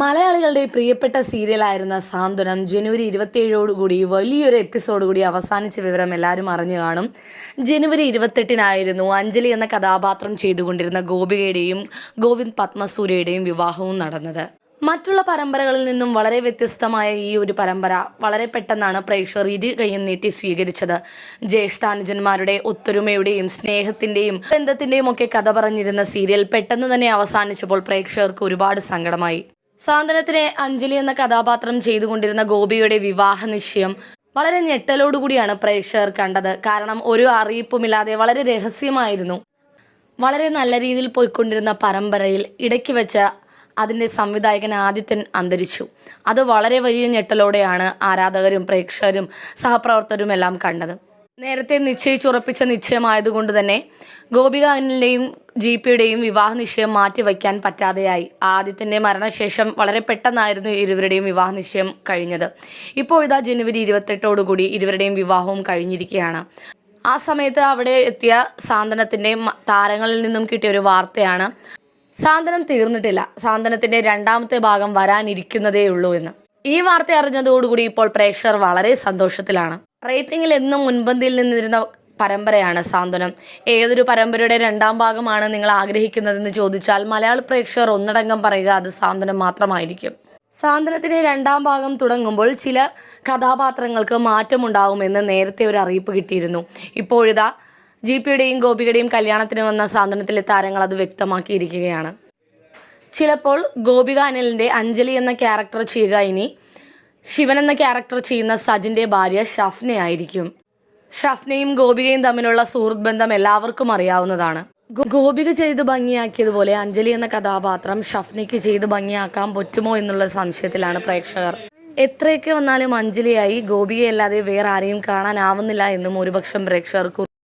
മലയാളികളുടെ പ്രിയപ്പെട്ട സീരിയലായിരുന്ന സാന്ത്വനം ജനുവരി ഇരുപത്തിയേഴോടുകൂടി വലിയൊരു എപ്പിസോഡ് കൂടി അവസാനിച്ച വിവരം എല്ലാവരും അറിഞ്ഞു കാണും. ജനുവരി ഇരുപത്തെട്ടിനായിരുന്നു അഞ്ജലി എന്ന കഥാപാത്രം ചെയ്തുകൊണ്ടിരുന്ന ഗോപികയുടെയും ഗോവിന്ദ് പത്മസൂര്യയുടെയും വിവാഹവും നടന്നത്. മറ്റുള്ള പരമ്പരകളിൽ നിന്നും വളരെ വ്യത്യസ്തമായ ഈ ഒരു പരമ്പര വളരെ പെട്ടെന്നാണ് പ്രേക്ഷകർ ഇരു കൈയും നീട്ടി സ്വീകരിച്ചത്. ജ്യേഷ്ഠാനുജന്മാരുടെ ഒത്തൊരുമയുടെയും സ്നേഹത്തിന്റെയും ബന്ധത്തിന്റെയും ഒക്കെ കഥ പറഞ്ഞിരുന്ന സീരിയൽ പെട്ടെന്ന് തന്നെ അവസാനിച്ചപ്പോൾ പ്രേക്ഷകർക്ക് ഒരുപാട് സങ്കടമായി. സാന്ത്വനത്തിനെ അഞ്ജലി എന്ന കഥാപാത്രം ചെയ്തുകൊണ്ടിരുന്ന ഗോപിയുടെ വിവാഹ നിശ്ചയം വളരെ ഞെട്ടലോടുകൂടിയാണ് പ്രേക്ഷകർ കണ്ടത്. കാരണം ഒരു അറിയിപ്പുമില്ലാതെ വളരെ രഹസ്യമായിരുന്നു. വളരെ നല്ല രീതിയിൽ പോയിക്കൊണ്ടിരുന്ന പരമ്പരയിൽ ഇടയ്ക്ക് വെച്ച അതിന്റെ സംവിധായകൻ ആദിത്യൻ അന്തരിച്ചു. അത് വളരെ വലിയ ഞെട്ടലോടെയാണ് ആരാധകരും പ്രേക്ഷകരും സഹപ്രവർത്തകരും എല്ലാം കണ്ടത്. നേരത്തെ നിശ്ചയിച്ചുറപ്പിച്ച നിശ്ചയമായതുകൊണ്ട് തന്നെ ഗോപിക അനിലിന്റെയും ജി പിയുടെയും വിവാഹ നിശ്ചയം മാറ്റിവെക്കാൻ പറ്റാതെയായി. ആദിത്യന്റെ മരണശേഷം വളരെ പെട്ടെന്നായിരുന്നു ഇരുവരുടെയും വിവാഹ നിശ്ചയം കഴിഞ്ഞത്. ഇപ്പോൾ ഇതാ ജനുവരി ഇരുപത്തെട്ടോടുകൂടി ഇരുവരുടെയും വിവാഹവും കഴിഞ്ഞിരിക്കുകയാണ്. ആ സമയത്ത് അവിടെ എത്തിയ സാന്ത്വനത്തിന്റെ താരങ്ങളിൽ നിന്നും കിട്ടിയ ഒരു വാർത്തയാണ് സാന്ത്വനം തീർന്നിട്ടില്ല. സാന്ത്വനത്തിന്റെ രണ്ടാമത്തെ ഭാഗം വരാനിരിക്കുന്നതേ ഉള്ളൂ എന്ന്. ഈ വാർത്ത അറിഞ്ഞതോടുകൂടി ഇപ്പോൾ പ്രേക്ഷകർ വളരെ സന്തോഷത്തിലാണ്. റേറ്റിംഗിൽ എന്നും മുൻപന്തിയിൽ നിന്നിരുന്ന പരമ്പരയാണ് സാന്ത്വനം. ഏതൊരു പരമ്പരയുടെ രണ്ടാം ഭാഗമാണ് നിങ്ങൾ ആഗ്രഹിക്കുന്നതെന്ന് ചോദിച്ചാൽ മലയാള പ്രേക്ഷകർ ഒന്നടങ്കം പറയുക അത് സാന്ത്വനം മാത്രമായിരിക്കും. സാന്ത്വനത്തിന്റെ രണ്ടാം ഭാഗം തുടങ്ങുമ്പോൾ ചില കഥാപാത്രങ്ങൾക്ക് മാറ്റമുണ്ടാകുമെന്ന് നേരത്തെ ഒരു അറിയിപ്പ് കിട്ടിയിരുന്നു. ഇപ്പോഴിതാ ജി പിയുടെയും ഗോപികയുടെയും കല്യാണത്തിന് വന്ന സാന്ത്വനത്തിലെ താരങ്ങൾ അത് വ്യക്തമാക്കിയിരിക്കുകയാണ്. ചിലപ്പോൾ ഗോപിക അനിലിന്റെ അഞ്ജലി എന്ന ക്യാരക്ടർ ചെയ്യുക ഇനി ശിവൻ എന്ന ക്യാരക്ടർ ചെയ്യുന്ന സജിന്റെ ഭാര്യ ഷഫ്നയായിരിക്കും ഷഫ്നയും ഗോപികയും തമ്മിലുള്ള സുഹൃത്ത് ബന്ധം എല്ലാവർക്കും അറിയാവുന്നതാണ്. ഗോപിക ചെയ്ത് ഭംഗിയാക്കിയതുപോലെ അഞ്ജലി എന്ന കഥാപാത്രം ഷഫ്നയ്ക്ക് ചെയ്ത് ഭംഗിയാക്കാൻ പറ്റുമോ എന്നുള്ള സംശയത്തിലാണ് പ്രേക്ഷകർ. എത്രയൊക്കെ വന്നാലും അഞ്ജലിയായി ഗോപികയല്ലാതെ വേറെ ആരെയും കാണാനാവുന്നില്ല എന്നും ഒരുപക്ഷം പ്രേക്ഷകർക്ക്